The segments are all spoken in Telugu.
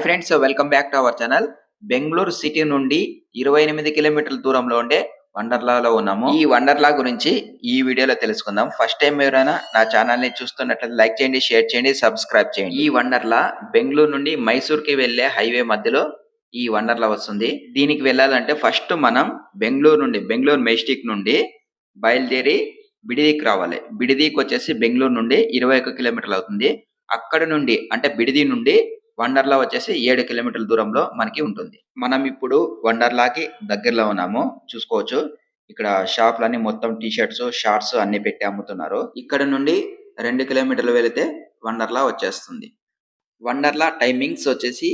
Hi friends welcome back to our channel Bengaluru city నుండి ఇరవై ఎనిమిది కిలోమీటర్ల దూరంలో ఉండే వండర్లాలో ఉన్నాము. ఈ వండర్లా గురించి ఈ వీడియోలో తెలుసుకుందాం. ఫస్ట్ టైం ఎవరైనా నా ఛానల్ని చూస్తున్నట్లయితే లైక్ చేయండి షేర్ చేయండి సబ్స్క్రైబ్ చేయండి. ఈ వండర్లా బెంగళూరు నుండి మైసూర్కి వెళ్ళే హైవే మధ్యలో ఈ వండర్లా వస్తుంది. దీనికి వెళ్ళాలంటే ఫస్ట్ మనం బెంగళూరు నుండి బెంగళూరు మెస్టిక్ నుండి బయలుదేరి బిడిదికి రావాలి. బిడిదికి వచ్చేసి బెంగళూరు నుండి ఇరవై ఒక్క కిలోమీటర్లు అవుతుంది. అక్కడ నుండి అంటే బిడిది నుండి వండర్లా వచ్చేసి ఏడు కిలోమీటర్ల దూరంలో మనకి ఉంటుంది. మనం ఇప్పుడు వండర్లాకి దగ్గరలో ఉన్నాము. చూసుకోవచ్చు. ఇక్కడ షాపులన్నీ మొత్తం టీ షర్ట్స్ షార్ట్స్ అన్ని పెట్టి అమ్ముతున్నారు. ఇక్కడ నుండి రెండు కిలోమీటర్లు వెళితే వండర్లా వచ్చేస్తుంది. వండర్లా టైమింగ్స్ వచ్చేసి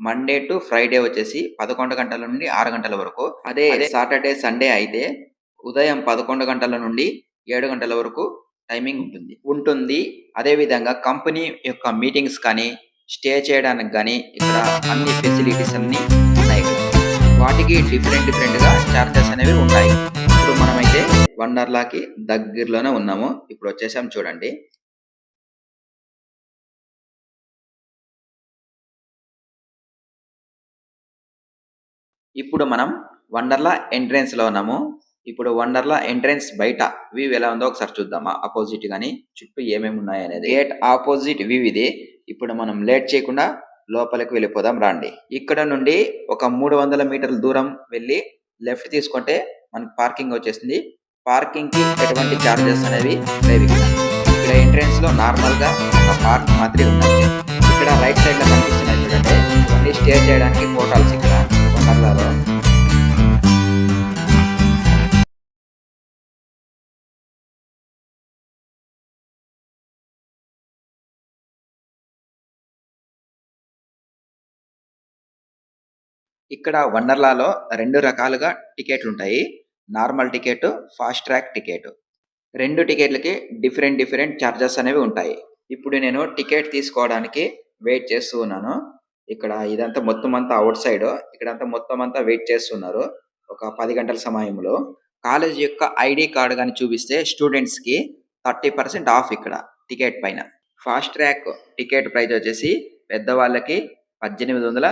మండే టు ఫ్రైడే వచ్చేసి పదకొండు గంటల నుండి ఆరు గంటల వరకు. అదే సాటర్డే సండే అయితే ఉదయం పదకొండు గంటల నుండి ఏడు గంటల వరకు టైమింగ్ ఉంటుంది. ఉంటుంది. అదే విధంగా కంపెనీ యొక్క మీటింగ్స్ కానీ స్టే చేయడానికి కానీ ఇక్కడ అన్ని ఫెసిలిటీస్ అన్ని ఉన్నాయి. వాటికి డిఫరెంట్ డిఫరెంట్ ఛార్జెస్ చార్జెస్ అనేవి ఉంటాయి. ఇప్పుడు మనమైతే వండర్లాకి దగ్గరలోనే ఉన్నాము. ఇప్పుడు వచ్చేసాం చూడండి. ఇప్పుడు మనం వండర్లా ఎంట్రెన్స్లో ఉన్నాము. ఇప్పుడు వండర్లా ఎంట్రెన్స్ బయట వ్యూ ఎలా ఉందో ఒకసారి చూద్దామా? ఆపోజిట్ కానీ చుట్టూ ఏమేమి ఉన్నాయి అనేది గేట్ ఆపోజిట్ వ్యూ ఇది. ఇప్పుడు మనం లేట్ చేయకుండా లోపలికి వెళ్ళిపోదాం రండి. ఇక్కడ నుండి ఒక మూడు వందల మీటర్ల దూరం వెళ్ళి లెఫ్ట్ తీసుకుంటే మనకి పార్కింగ్ వచ్చేసింది. పార్కింగ్కి ఎటువంటి చార్జెస్ అనేవి లేవు ఇక్కడ. ఎంట్రెన్స్లో నార్మల్గా ఒక పార్క్ మాదిరి ఉన్నది ఇక్కడ రైట్ సైడ్లో కనిపిస్తున్నాయి చూడండి. ఇవన్నీ స్టే చేయడానికి హోటల్స్ ఇక్కడ. వండర్లాలో ఇక్కడ వండర్లాలో రెండు రకాలుగా టికెట్లు ఉంటాయి normal ticket fast track ticket. రెండు టికెట్లకి డిఫరెంట్ డిఫరెంట్ ఛార్జెస్ అనేవి ఉంటాయి. ఇప్పుడు నేను టికెట్ తీసుకోవడానికి వెయిట్ చేస్తూ ఉన్నాను. ఇక్కడ ఇదంతా మొత్తం అంతా అవుట్ సైడ్. ఇక్కడంతా మొత్తం అంతా వెయిట్ చేస్తున్నారు. ఒక పది గంటల సమయంలో. కాలేజ్ యొక్క ఐడి కార్డు కానీ చూపిస్తే స్టూడెంట్స్కి థర్టీ పర్సెంట్ ఆఫ్ ఇక్కడ టికెట్ పైన. ఫాస్ట్ ట్రాక్ టికెట్ ప్రైస్ వచ్చేసి పెద్దవాళ్ళకి పద్దెనిమిది వందల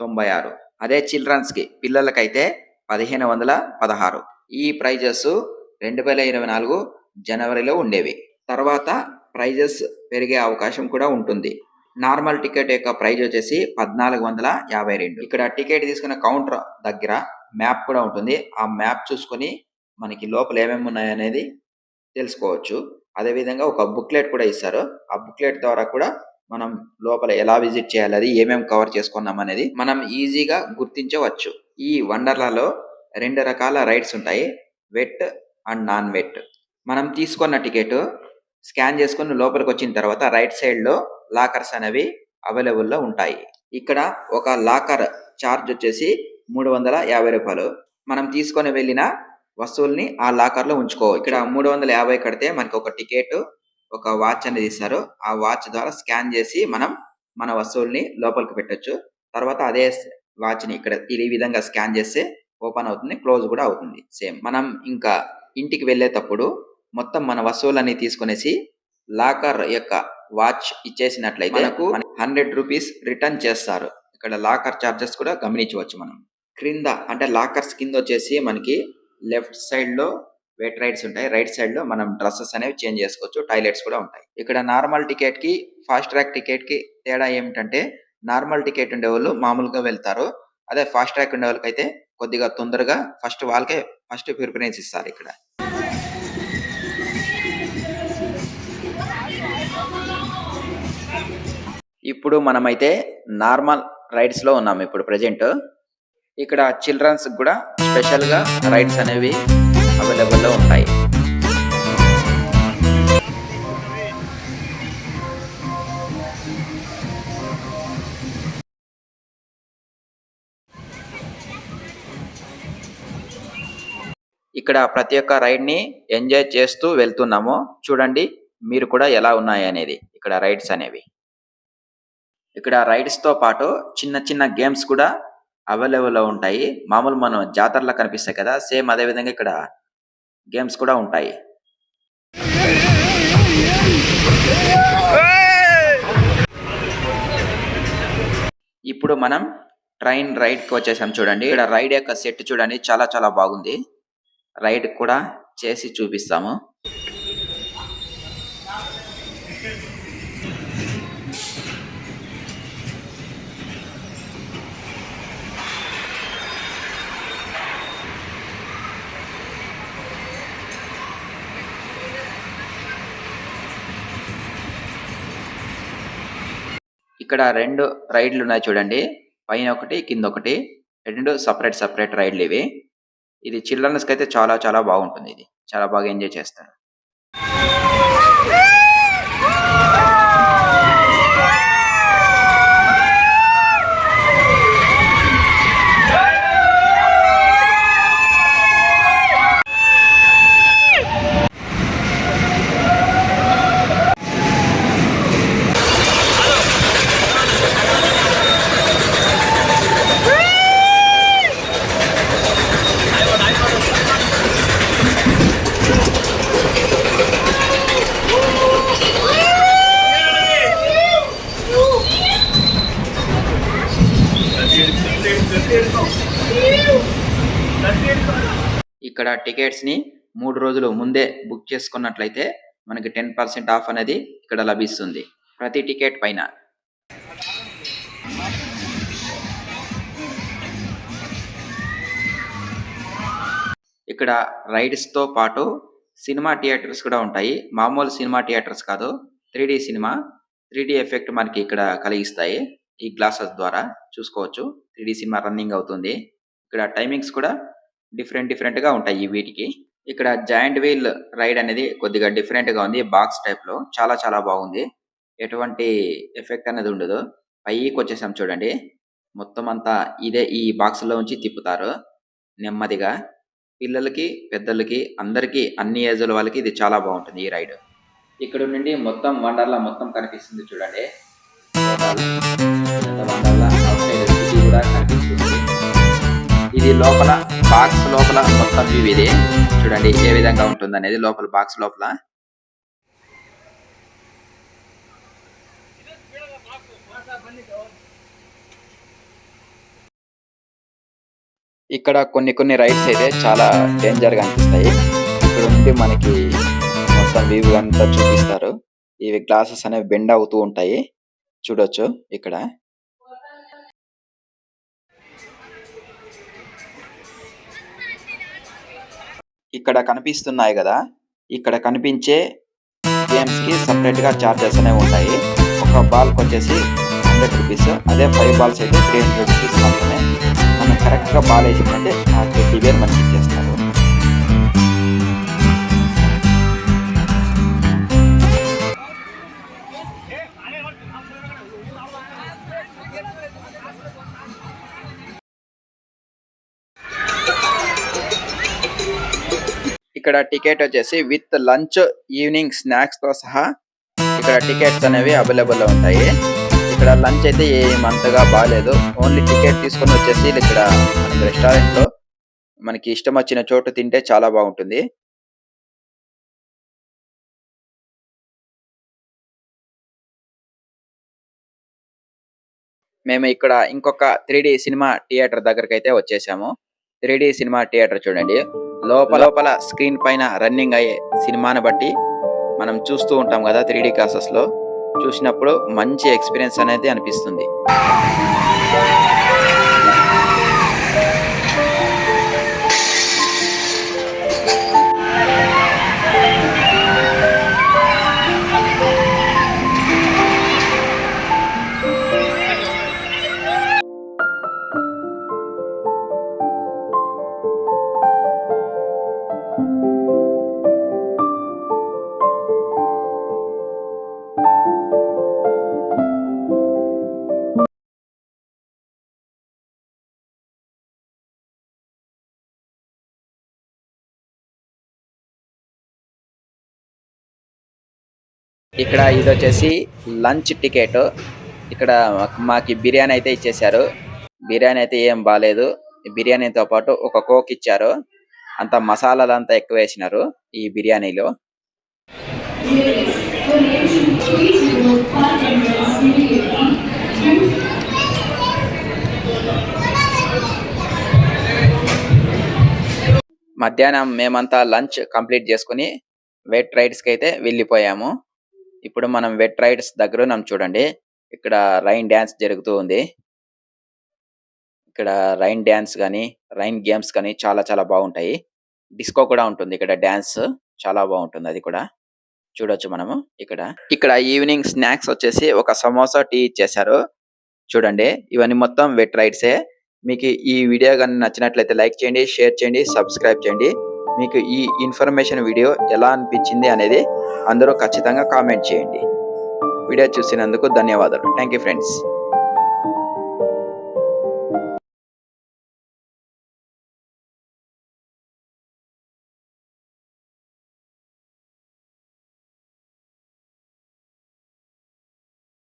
తొంభై ఆరు. అదే చిల్డ్రన్స్కి పిల్లలకైతే పదిహేను వందల పదహారు. ఈ ప్రైజెస్ రెండు వేల ఇరవై నాలుగు జనవరిలో ఉండేవి. తర్వాత ప్రైజెస్ పెరిగే అవకాశం కూడా ఉంటుంది. నార్మల్ టికెట్ యొక్క ప్రైజ్ వచ్చేసి పద్నాలుగు వందల యాభై రెండు. ఇక్కడ టికెట్ తీసుకున్న కౌంటర్ దగ్గర మ్యాప్ కూడా ఉంటుంది. ఆ మ్యాప్ చూసుకొని మనకి లోపల ఏమేమి ఉన్నాయనేది తెలుసుకోవచ్చు. అదే విధంగా ఒక బుక్లెట్ కూడా ఇస్తారు. ఆ బుక్లెట్ ద్వారా కూడా మనం లోపల ఎలా విజిట్ చేయాలి అది ఏమేమి కవర్ చేసుకున్నాం అనేది మనం ఈజీగా గుర్తించవచ్చు. ఈ వండర్లాలో రెండు రకాల రైడ్స్ ఉంటాయి వెట్ అండ్ నాన్ వెట్. మనం తీసుకున్న టికెట్ స్కాన్ చేసుకుని లోపలికి వచ్చిన తర్వాత రైట్ సైడ్లో లాకర్స్ అనేవి అవైలబుల్లో ఉంటాయి. ఇక్కడ ఒక లాకర్ చార్జ్ వచ్చేసి మూడు వందల యాభై రూపాయలు. మనం తీసుకొని వెళ్ళిన వస్తువుల్ని ఆ లాకర్లో ఉంచుకో. ఇక్కడ మూడు వందల యాభై కడితే మనకి ఒక టికెట్ ఒక వాచ్ అనేది ఇస్తారు. ఆ వాచ్ ద్వారా స్కాన్ చేసి మనం మన వస్తువుల్ని లోపలికి పెట్టొచ్చు. తర్వాత అదే వాచ్ని ఇక్కడ ఈ విధంగా స్కాన్ చేస్తే ఓపెన్ అవుతుంది క్లోజ్ కూడా అవుతుంది. సేమ్ మనం ఇంకా ఇంటికి వెళ్ళేటప్పుడు మొత్తం మన వస్తువులన్నీ తీసుకొనేసి లాకర్ యొక్క వాచ్ ఇచ్చేసినట్లయితే మనకు హండ్రెడ్ రూపీస్ రిటర్న్ చేస్తారు. ఇక్కడ లాకర్ చార్జెస్ కూడా గమనించవచ్చు మనం. క్రింద అంటే లాకర్స్ కింద వచ్చేసి మనకి లెఫ్ట్ సైడ్లో వెట్ రైడ్స్ ఉంటాయి. రైట్ సైడ్లో మనం డ్రెస్సెస్ అనేవి చేంజ్ చేసుకోవచ్చు. టాయిలెట్స్ కూడా ఉంటాయి. ఇక్కడ నార్మల్ టికెట్కి ఫాస్ట్ ట్రాక్ టికెట్కి తేడా ఏమిటంటే నార్మల్ టికెట్ ఉండే వాళ్ళు మామూలుగా వెళ్తారు. అదే ఫాస్ట్ ట్రాక్ ఉండే వాళ్ళకి అయితే కొద్దిగా తొందరగా ఫస్ట్ వాళ్ళకే ఫస్ట్ ప్రిఫరెన్స్ ఇస్తారు ఇక్కడ. ఇప్పుడు మనమైతే నార్మల్ రైడ్స్లో ఉన్నాం. ఇప్పుడు ప్రజెంట్. ఇక్కడ చిల్డ్రన్స్ కూడా స్పెషల్గా రైడ్స్ అనేవి అవైలబుల్లో ఉంటాయి. ఇక్కడ ప్రతి ఒక్క రైడ్ని ఎంజాయ్ చేస్తూ వెళ్తున్నాము. చూడండి మీరు కూడా ఎలా ఉన్నాయి అనేది. ఇక్కడ రైడ్స్ అనేవి. ఇక్కడ రైడ్స్తో పాటు చిన్న చిన్న గేమ్స్ కూడా అవైలబుల్లో ఉంటాయి. మామూలు మనం జాతరలో కనిపిస్తాయి కదా సేమ్ అదే విధంగా ఇక్కడ గేమ్స్ కూడా ఉంటాయి. ఇప్పుడు మనం ట్రైన్ రైడ్కి వచ్చేసాం చూడండి. ఇక్కడ రైడ్ యొక్క సెట్ చూడండి. చాలా చాలా బాగుంది. రైడ్ కూడా చేసి చూపిస్తాము. ఇక్కడ రెండు రైడ్లు ఉన్నాయి చూడండి. పైన ఒకటి కింద ఒకటి. రెండు సపరేట్ సపరేట్ రైడ్లు ఇవి. ఇది చిల్డ్రన్స్కి అయితే చాలా చాలా బాగుంటుంది ఇది. చాలా బాగా ఎంజాయ్ చేస్తారు. టికెట్స్ని టికెట్స్ని మూడు రోజులు ముందే బుక్ చేసుకున్నట్లయితే మనకి టెన్ పర్సెంట్ ఆఫ్ అనేది ఇక్కడ లభిస్తుంది ప్రతి టికెట్ పైన. ఇక్కడ రైడ్స్తో పాటు సినిమా థియేటర్స్ కూడా ఉంటాయి. మామూలు సినిమా థియేటర్స్ కాదు. త్రీ సినిమా త్రీ ఎఫెక్ట్ మనకి ఇక్కడ కలిగిస్తాయి. ఈ గ్లాసెస్ ద్వారా చూసుకోవచ్చు. త్రీ సినిమా రన్నింగ్ అవుతుంది. ఇక్కడ టైమింగ్స్ కూడా డిఫరెంట్ డిఫరెంట్గా ఉంటాయి వీటికి. ఇక్కడ జాయింట్ వీల్ రైడ్ అనేది కొద్దిగా డిఫరెంట్గా ఉంది బాక్స్ టైప్లో చాలా చాలా బాగుంది. ఎటువంటి ఎఫెక్ట్ అనేది ఉండదు. పైకి వచ్చేసాం చూడండి. మొత్తం అంతా ఇదే ఈ బాక్స్లో ఉంచి తిప్పుతారు. నెమ్మదిగా. పిల్లలకి పెద్దలకి అందరికి అన్ని ఏజ్ల వాళ్ళకి ఇది చాలా బాగుంటుంది ఈ రైడ్. ఇక్కడ నుండి మొత్తం వండర్లా మొత్తం కనిపిస్తుంది చూడండి. వండర్లా కూడా కనిపిస్తుంది. ఇది లోపల బాక్స్ లోపల మొత్తం వ్యూ ఇది చూడండి ఏ విధంగా ఉంటుంది అనేది లోపల బాక్స్ లోపల. ఇక్కడ కొన్ని కొన్ని రైడ్స్ అయితే చాలా డేంజర్గా అనిపిస్తాయి. ఇక్కడ ఉండి మనకి మొత్తం వ్యూ అంతా చూపిస్తారు. ఇవి గ్లాసెస్ అనేవి బెండ్ అవుతూ ఉంటాయి. చూడొచ్చు ఇక్కడ. ఇక్కడ కనిపిస్తున్నాయి కదా ఇక్కడ కనిపించే గేమ్స్కి సపరేట్గా సపరేట్గా చార్జెస్ అనేవి ఉంటాయి. ఒక బాల్కి వచ్చేసి హండ్రెడ్ రూపీస్ అదే ఫైవ్ బాల్స్ అయితే త్రీ హండ్రెడ్ రూపీస్ మాత్రమే. మనం కరెక్ట్గా బాల్ వేసిందంటే ఆ ట్వంటీ వేర్ మనకి ఇక్కడ టికెట్ వచ్చేసి విత్ లంచ్ ఈవినింగ్ స్నాక్స్తో సహా ఇక్కడ టికెట్స్ అనేవి అవైలబుల్లో ఉంటాయి. ఇక్కడ లంచ్ అయితే ఏం అంతగా బాగాలేదు ఓన్లీ టికెట్ తీసుకొని వచ్చేసి ఇక్కడ మనకి రెస్టారెంట్లో మనకి ఇష్టం వచ్చిన చోటు తింటే చాలా బాగుంటుంది. మేము ఇక్కడ ఇంకొక త్రీ సినిమా థియేటర్ దగ్గరకైతే వచ్చేసాము. త్రీ సినిమా థియేటర్ చూడండి. లోపల లోపల స్క్రీన్ పైన రన్నింగ్ అయ్యే సినిమాను బట్టి మనం చూస్తూ ఉంటాం కదా త్రీ డి క్లాసెస్లో చూసినప్పుడు మంచి ఎక్స్పీరియన్స్ అనేది అనిపిస్తుంది. ఇక్కడ ఇది వచ్చేసి లంచ్ టికెట్. ఇక్కడ మాకి బిర్యానీ అయితే ఇచ్చేసారు బిర్యానీ అయితే ఏం బాగాలేదు బిర్యానీతో పాటు ఒక కోక్ ఇచ్చారు. అంత మసాలాలు అంతా ఎక్కువ వేసినారు ఈ బిర్యానీలో. మధ్యాహ్నం మేమంతా లంచ్ కంప్లీట్ చేసుకుని వెయిట్ రైడ్స్కి అయితే వెళ్ళిపోయాము. ఇప్పుడు మనం వెట్ రైడ్స్ దగ్గర ఉన్నాం చూడండి. ఇక్కడ రైన్ డ్యాన్స్ జరుగుతూ ఉంది. ఇక్కడ రైన్ డ్యాన్స్ కానీ రైన్ గేమ్స్ కానీ చాలా చాలా బాగుంటాయి. డిస్కో కూడా ఉంటుంది ఇక్కడ డ్యాన్స్ చాలా బాగుంటుంది అది కూడా. చూడొచ్చు మనము ఇక్కడ. ఇక్కడ ఈవినింగ్ స్నాక్స్ వచ్చేసి ఒక సమోసా టీ ఇచ్చేసారు చూడండి ఇవన్నీ మొత్తం వెట్ రైడ్సే మీకు ఈ వీడియో కానీ నచ్చినట్లయితే లైక్ చేయండి షేర్ చేయండి సబ్స్క్రైబ్ చేయండి. మీకు ఈ ఇన్ఫర్మేషన్ వీడియో ఎలా అనిపించింది అనేది అందరూ ఖచ్చితంగా కామెంట్ చేయండి. వీడియో చూసినందుకు ధన్యవాదాలు. Thank you friends